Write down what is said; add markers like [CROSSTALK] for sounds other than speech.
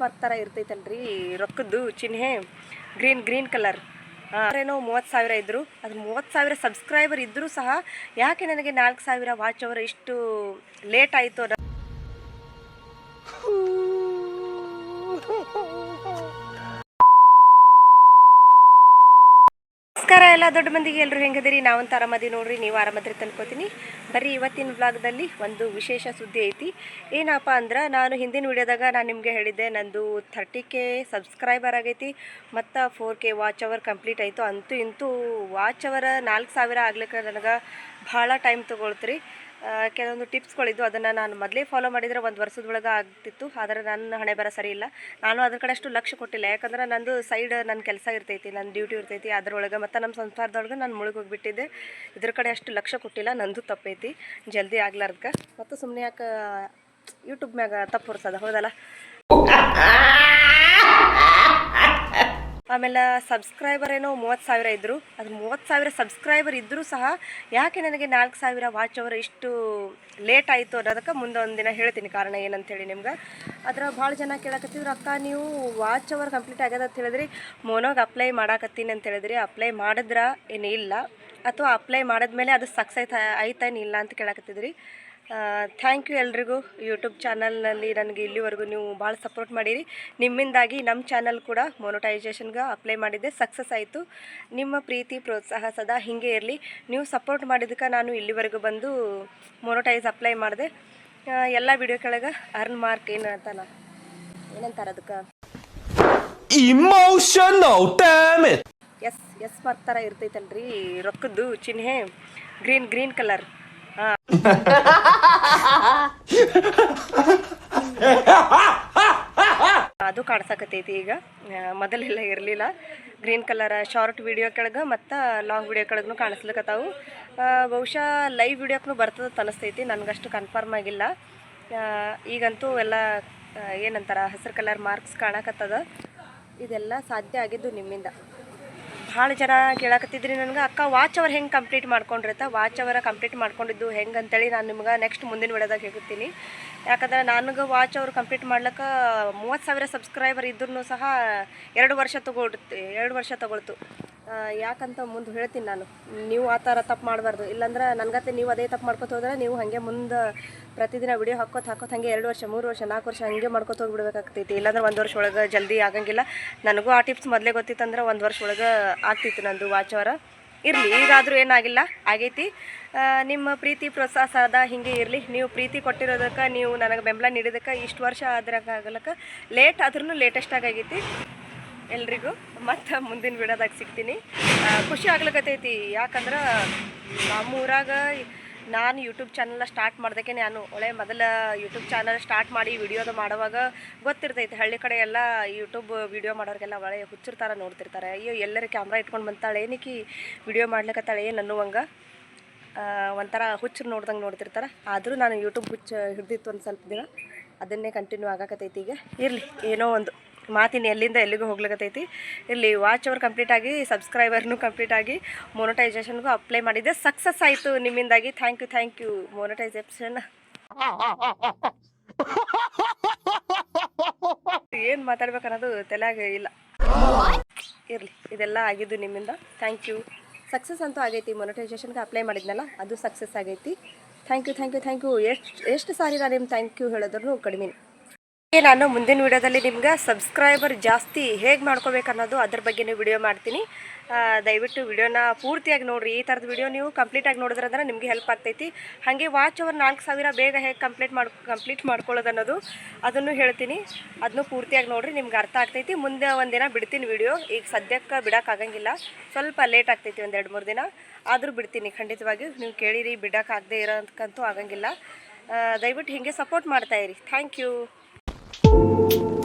Mark ಥರ ಇರ್ತೈತಲ್ರಿ, ರೊಕ್ಕದ್ದು ಚಿಹ್ನೆ ಗ್ರೀನ್ ಗ್ರೀನ್ ಕಲರ್. ಏನೋ ಮೂವತ್ತು ಸಾವಿರ ಇದ್ದರು ಅದು ಮೂವತ್ತು ಸಾವಿರ ಸಬ್ಸ್ಕ್ರೈಬರ್ ಇದ್ದರೂ ಸಹ ಯಾಕೆ ನನಗೆ ನಾಲ್ಕು ಸಾವಿರ ವಾಚ್ ಅವರ್ ಇಷ್ಟು ಲೇಟ್ ಆಯಿತು ಅನ್ನೋ ನಮಸ್ಕಾರ ಎಲ್ಲ ದೊಡ್ಡ ಮಂದಿಗೆ ಎಲ್ಲರೂ ಹೆಂಗದಿರಿ? ನಾವಂತ ಆರಾಮದಿ ನೋಡ್ರಿ, ನೀವು ಆರಾಮದ್ರಿ ತಂದ್ಕೋತೀನಿ. ಬರೀ ಇವತ್ತಿನ ವ್ಲಾಗ್ದಲ್ಲಿ ಒಂದು ವಿಶೇಷ ಸುದ್ದಿ ಐತಿ. ಏನಪ್ಪ ಅಂದ್ರೆ, ನಾನು ಹಿಂದಿನ ವಿಡಿಯೋದಾಗ ನಾನು ನಿಮಗೆ ಹೇಳಿದ್ದೆ, ನಂದು ಥರ್ಟಿ ಕೆ ಸಬ್ಸ್ಕ್ರೈಬರ್ ಆಗೈತಿ, ಮತ್ತು four K watch hour complete ಆಯಿತು. ಅಂತೂ ಇಂತೂ ವಾಚ್ ಅವರ್ ನಾಲ್ಕು ಸಾವಿರ ಆಗ್ಲಿಕ್ಕೆ ನನಗೆ ಭಾಳ ಟೈಮ್ ತೊಗೊಳ್ತ್ರಿ. ಕೆಲವೊಂದು ಟಿಪ್ಸ್ಗಳಿದ್ದು ಅದನ್ನು ನಾನು ಮೊದಲೇ ಫಾಲೋ ಮಾಡಿದರೆ ಒಂದು ವರ್ಷದೊಳಗೆ ಆಗ್ತಿತ್ತು. ಆದರೆ ನನ್ನ ಹಣೆ ಬರ ಸರಿ ಇಲ್ಲ. ನಾನು ಅದ್ರ ಕಡೆ ಅಷ್ಟು ಲಕ್ಷ್ಯ ಕೊಟ್ಟಿಲ್ಲ. ಯಾಕಂದ್ರೆ ನಂದು ಸೈಡ್ ನನ್ನ ಕೆಲಸ ಇರ್ತೈತಿ ನನ್ನ ಡ್ಯೂಟಿ ಇರ್ತೈತಿ, ಅದರೊಳಗೆ ಮತ್ತು ನಮ್ಮ ಸಂಸಾರದೊಳಗೆ ನಾನು ಮುಳುಗಿ ಹೋಗಿಬಿಟ್ಟಿದ್ದೆ ಇದ್ರ ಕಡೆ ಅಷ್ಟು ಲಕ್ಷ್ಯ ಕೊಟ್ಟಿಲ್ಲ, ನಂದು ತಪ್ಪೈತಿ. ಜಲ್ದಿ ಆಗ್ಲಾರ್ದಕ್ಕೆ ಮತ್ತು ಸುಮ್ಮನೆ ಯಾಕೆ ಯೂಟ್ಯೂಬ್ ಮ್ಯಾಗ ತಪ್ಪು ಹೊರ್ಸದ? ಹೌದಲ್ಲ? ಆಮೇಲೆ ಸಬ್ಸ್ಕ್ರೈಬರ್ ಏನೋ ಮೂವತ್ತು ಸಾವಿರ ಇದ್ದರು ಅದು ಮೂವತ್ತು ಸಾವಿರ ಸಬ್ಸ್ಕ್ರೈಬರ್ ಇದ್ದರೂ ಸಹ ಯಾಕೆ ನನಗೆ ನಾಲ್ಕು ಸಾವಿರ ವಾಚ್ ಅವರ್ ಇಷ್ಟು ಲೇಟ್ ಆಯಿತು ಅನ್ನೋದಕ್ಕೆ ಮುಂದೆ ಒಂದು ದಿನ ಹೇಳ್ತೀನಿ. ಕಾರಣ ಏನಂತೇಳಿ ನಿಮ್ಗೆ. ಅದರ ಭಾಳ ಜನ ಕೇಳಕತ್ತಿದ್ರು ಅಕ್ಕ, ನೀವು ವಾಚ್ ಅವರ್ ಕಂಪ್ಲೀಟ್ ಆಗ್ಯದ ಅಂತ ಹೇಳಿದ್ರಿ. ಮೋನೋಗೆ ಅಪ್ಲೈ ಮಾಡಾಕತ್ತೀನಿ ಅಂತ ಹೇಳಿದ್ರಿ. ಅಪ್ಲೈ ಮಾಡಿದ್ರ ಏನು ಇಲ್ಲ. ಅಥವಾ ಅಪ್ಲೈ ಮಾಡಿದ್ಮೇಲೆ ಅದು ಸಕ್ಸಸ್ ಆಯ್ತಾ ಏನಿಲ್ಲ ಅಂತ ಕೇಳಕತ್ತಿದ್ರಿ. ಥ್ಯಾಂಕ್ ಯು ಎಲ್ರಿಗೂ. ಯೂಟ್ಯೂಬ್ ಚಾನಲ್ನಲ್ಲಿ ನನಗೆ ಇಲ್ಲಿವರೆಗೂ ನೀವು ಭಾಳ ಸಪೋರ್ಟ್ ಮಾಡಿರಿ. ನಿಮ್ಮಿಂದಾಗಿ ನಮ್ಮ ಚಾನಲ್ ಕೂಡ ಮೊನೊಟೈಸೇಷನ್ಗೆ ಅಪ್ಲೈ ಮಾಡಿದ್ದೆ. ಸಕ್ಸಸ್ ಆಯಿತು. ನಿಮ್ಮ ಪ್ರೀತಿ ಪ್ರೋತ್ಸಾಹ ಸದಾ ಹೀಗೆ ಇರಲಿ. ನೀವು ಸಪೋರ್ಟ್ ಮಾಡಿದ್ದಕ್ಕೆ ನಾನು ಇಲ್ಲಿವರೆಗೂ ಬಂದು ಮೊನೊಟೈಸ್ ಅಪ್ಲೈ ಮಾಡಿದೆ. ಎಲ್ಲ ವಿಡಿಯೋ ಕೆಳಗೆ ಅರ್ನ್ ಮಾರ್ಕ್ ಏನು ಅಂತಲ್ಲ ಏನಂತಾರೆ ಅದಕ್ಕೆ? ಇಮೋಷನ್! ಎಸ್ ಎಸ್ ಮಾರ್ಕ್ ಥರ ಇರ್ತೈತಲ್ರಿ. ರೊಕ್ಕದ್ದು ಚಿಹ್ನೆ ಗ್ರೀನ್ ಗ್ರೀನ್ ಕಲರ್ [LAUGHS] ಅದು ಕಾಡ್ಸಕತ್ತೈತಿ ಈಗ. ಮೊದಲೆಲ್ಲ ಇರಲಿಲ್ಲ. ಗ್ರೀನ್ ಕಲರ್ ಶಾರ್ಟ್ ವಿಡಿಯೋ ಕೆಳಗೆ ಮತ್ತು ಲಾಂಗ್ ವಿಡಿಯೋ ಕೆಳಗೂ ಕಾಣಿಸ್ಲಿಕ್ಕತ್ತಾವು ಬಹುಶಃ ಲೈವ್ ವಿಡಿಯೋಕ್ಕೂ ಬರ್ತದ ಅನಿಸ್ತೈತಿ ನನಗಷ್ಟು ಕನ್ಫರ್ಮ್ ಆಗಿಲ್ಲ. ಈಗಂತೂ ಎಲ್ಲ ಏನಂತಾರ, ಹಸಿರು ಕಲರ್ ಮಾರ್ಕ್ಸ್ ಕಾಣಕತ್ತದ. ಇದೆಲ್ಲ ಸಾಧ್ಯ ಆಗಿದ್ದು ನಿಮ್ಮಿಂದ. ಭಾಳ ಜನ ಕೇಳಾಕತ್ತಿದ್ರಿ ನನಗೆ. ಅಕ್ಕ ವಾಚ್ ಅವರ್ ಹೆಂಗೆ ಕಂಪ್ಲೀಟ್ ಮಾಡ್ಕೊಂಡ್ರತ್ತ ವಾಚ್ ಅವರ ಕಂಪ್ಲೀಟ್ ಮಾಡ್ಕೊಂಡಿದ್ದು ಹೆಂಗೆ ಅಂತೇಳಿ ನಾನು ನಿಮ್ಗೆ ನೆಕ್ಸ್ಟ್ ಮುಂದಿನ ವಿಡಿಯೋದಾಗ ಹೇಳ್ತೀನಿ. ಯಾಕಂದ್ರೆ ನನಗೆ ವಾಚ್ ಅವರು ಕಂಪ್ಲೀಟ್ ಮಾಡ್ಲಿಕ್ಕೆ ಮೂವತ್ತು ಸಾವಿರ ಸಬ್ಸ್ಕ್ರೈಬರ್ ಇದ್ರೂ ಸಹ ಎರಡು ವರ್ಷ ತಗೊಳ್ತಿ ಎರಡು ವರ್ಷ ತಗೊಳ್ತು. ಯಾಕಂತ ಮುಂದೆ ಹೇಳ್ತೀನಿ ನಾನು. ನೀವು ಆ ಥರ ತಪ್ಪು ಮಾಡಬಾರ್ದು. ಇಲ್ಲಾಂದ್ರೆ ನನಗತ್ತೆ ನೀವು ಅದೇ ತಪ್ಪು ಮಾಡ್ಕೊತ ಹೋದ್ರೆ ನೀವು ಹಾಗೆ ಮುಂದೆ ಪ್ರತಿದಿನ ವಿಡಿಯೋ ಹಾಕೋತ ಹಾಕೋತ ಹಾಗೆ ಎರಡು ವರ್ಷ, ಮೂರು ವರ್ಷ, ನಾಲ್ಕು ವರ್ಷ ಹಂಗೆ ಮಾಡ್ಕೊತ ಹೋಗ್ಬಿಡ್ಬೇಕಾಗ್ತೈತಿ. ಇಲ್ಲಾಂದ್ರೆ ಒಂದು ವರ್ಷ ಒಳಗೆ ಜಲ್ದಿ ಆಗಂಗಿಲ್ಲ. ನನಗೂ ಆ ಟಿಪ್ಸ್ ಮೊದಲೇ ಗೊತ್ತಿತ್ತಂದ್ರೆ ಒಂದು ವರ್ಷ ಒಳಗೆ ಆಗ್ತಿತ್ತು ನಂದು ವಾಚ್ ಅವರ. ಇರಲಿ, ಈಗಾದರೂ ಏನಾಗಿಲ್ಲ, ಆಗೈತಿ. ನಿಮ್ಮ ಪ್ರೀತಿ ಪ್ರೋತ್ಸಾಹ ಸದಾ ಹಿಂಗೆ ಇರಲಿ. ನೀವು ಪ್ರೀತಿ ಕೊಟ್ಟಿರೋದಕ್ಕೆ, ನೀವು ನನಗೆ ಬೆಂಬಲ ನೀಡಿದಕ್ಕೆ, ಇಷ್ಟು ವರ್ಷ ಆದ್ರಾಗಲಕ್ಕೆ ಲೇಟ್ ಆದ್ರೂ ಲೇಟೆಸ್ಟಾಗಿ ಆಗೈತಿ. ಎಲ್ರಿಗೂ ಮತ್ತು ಮುಂದಿನ ವಿಡಿಯೋದಾಗ ಸಿಗ್ತೀನಿ. ಖುಷಿ ಆಗ್ಲಿಕತ್ತೈತಿ. ಯಾಕಂದ್ರೆ ನಮ್ಮೂರಾಗ ನಾನು ಯೂಟ್ಯೂಬ್ ಚಾನಲ್ನ ಸ್ಟಾರ್ಟ್ ಮಾಡ್ದಕ್ಕೆ ನಾನು ಒಳ್ಳೆ ಮೊದಲ ಯೂಟ್ಯೂಬ್ ಚಾನಲ್ ಸ್ಟಾರ್ಟ್ ಮಾಡಿ ವಿಡಿಯೋದ ಮಾಡುವಾಗ ಗೊತ್ತಿರ್ತೈತಿ. ಹಳ್ಳಿ ಕಡೆ ಎಲ್ಲ ಯೂಟ್ಯೂಬ್ ವಿಡಿಯೋ ಮಾಡೋರಿಗೆಲ್ಲ ಒಳ್ಳೆ ಹುಚ್ಚಿರ್ತಾರೆ ನೋಡ್ತಿರ್ತಾರೆ. ಅಯ್ಯೋ, ಎಲ್ಲರೂ ಕ್ಯಾಮ್ರಾ ಇಟ್ಕೊಂಡು ಬಂತಾಳೆ ಏನಕ್ಕೆ ವಿಡಿಯೋ ಮಾಡ್ಲಿಕ್ಕತ್ತಾಳೆ ಏನು ಅನ್ನುವಂಗೆ ಒಂಥರ ಹುಚ್ಚರು ನೋಡ್ದಂಗೆ ನೋಡ್ತಿರ್ತಾರೆ. ಆದರೂ ನಾನು ಯೂಟ್ಯೂಬ್ ಹುಚ್ಚು ಹಿಡ್ದಿತ್ತು ಒಂದು ಸ್ವಲ್ಪ ದಿನ. ಅದನ್ನೇ ಕಂಟಿನ್ಯೂ ಆಗಕತ್ತೈತಿ ಈಗ. ಇರಲಿ, ಏನೋ ಒಂದು. ಮಾತಿನ ಎಲ್ಲಿಂದ ಎಲ್ಲಿಗೂ ಹೋಗ್ಲಿಕತ್ತೈತಿ. ಇಲ್ಲಿ ವಾಚ್ ಅವರ್ ಕಂಪ್ಲೀಟ್ ಆಗಿ ಸಬ್ಸ್ಕ್ರೈಬರ್ನು ಕಂಪ್ಲೀಟ್ ಆಗಿ ಮೊನಟೈಸೇಷನ್ಗೂ ಅಪ್ಲೈ ಮಾಡಿದ್ದೆ. ಸಕ್ಸಸ್ ಆಯಿತು ನಿಮ್ಮಿಂದಾಗಿ. Thank you thank you monetization ಏನು ಮಾತಾಡ್ಬೇಕನ್ನೋದು ತಲೆಯಾಗ ಇಲ್ಲ. ಇರಲಿ, ಇದೆಲ್ಲ ಆಗಿದ್ದು ನಿಮ್ಮಿಂದ. ಥ್ಯಾಂಕ್ ಯು ಸಕ್ಸಸ್ ಅಂತೂ ಆಗೈತಿ. ಮೊನಟೈಸೇಷನ್ಗೆ ಅಪ್ಲೈ ಮಾಡಿದ್ನಲ್ಲ, ಅದು ಸಕ್ಸಸ್ ಆಗೈತಿ. Thank you thank you thank you ಎಷ್ಟು ಎಷ್ಟು ಸಾರಿ ನಾನು ನಿಮ್ಮ ಥ್ಯಾಂಕ್ ಯು ಹೇಳಿದ್ರು ಕಡಿಮೆ ನಾನು ಮುಂದಿನ ವಿಡಿಯೋದಲ್ಲಿ ನಿಮ್ಗೆ ಸಬ್ಸ್ಕ್ರೈಬರ್ ಜಾಸ್ತಿ ಹೇಗೆ ಮಾಡ್ಕೋಬೇಕು ಅನ್ನೋದು ಅದ್ರ ಬಗ್ಗೆನೇ ವಿಡಿಯೋ ಮಾಡ್ತೀನಿ. ದಯವಿಟ್ಟು ವಿಡಿಯೋನ ಪೂರ್ತಿಯಾಗಿ ನೋಡಿರಿ. ಈ ಥರದ ವಿಡಿಯೋ ನೀವು ಕಂಪ್ಲೀಟಾಗಿ ನೋಡಿದ್ರಂದ್ರೆ ನಿಮಗೆ ಹೆಲ್ಪ್ ಆಗ್ತೈತಿ. ಹಾಗೆ ವಾಚ್ ಅವರ್ ನಾಲ್ಕು ಸಾವಿರ ಬೇಗ ಹೇಗೆ ಕಂಪ್ಲೀಟ್ ಮಾಡಿ ಕಂಪ್ಲೀಟ್ ಮಾಡ್ಕೊಳ್ಳೋದು ಅನ್ನೋದು ಅದನ್ನು ಹೇಳ್ತೀನಿ. ಅದನ್ನು ಪೂರ್ತಿಯಾಗಿ ನೋಡಿರಿ, ನಿಮ್ಗೆ ಅರ್ಥ ಆಗ್ತೈತಿ. ಮುಂದೆ ಒಂದಿನ ಬಿಡ್ತೀನಿ ವಿಡಿಯೋ ಈಗ ಸದ್ಯಕ್ಕೆ ಬಿಡೋಕ್ಕಾಗಂಗಿಲ್ಲ ಸ್ವಲ್ಪ ಲೇಟ್ ಆಗ್ತೈತಿ ಒಂದು ಎರಡು ಮೂರು ದಿನ. ಆದರೂ ಬಿಡ್ತೀನಿ. ಖಂಡಿತವಾಗಿ ನೀವು ಕೇಳಿರಿ ಬಿಡೋಕ್ಕಾಗದೇ ಇರೋಕ್ಕಂತೂ ಆಗಂಗಿಲ್ಲ. ದಯವಿಟ್ಟು ಹೀಗೆ ಸಪೋರ್ಟ್ ಮಾಡ್ತಾಯಿರಿ ಥ್ಯಾಂಕ್ ಯು you.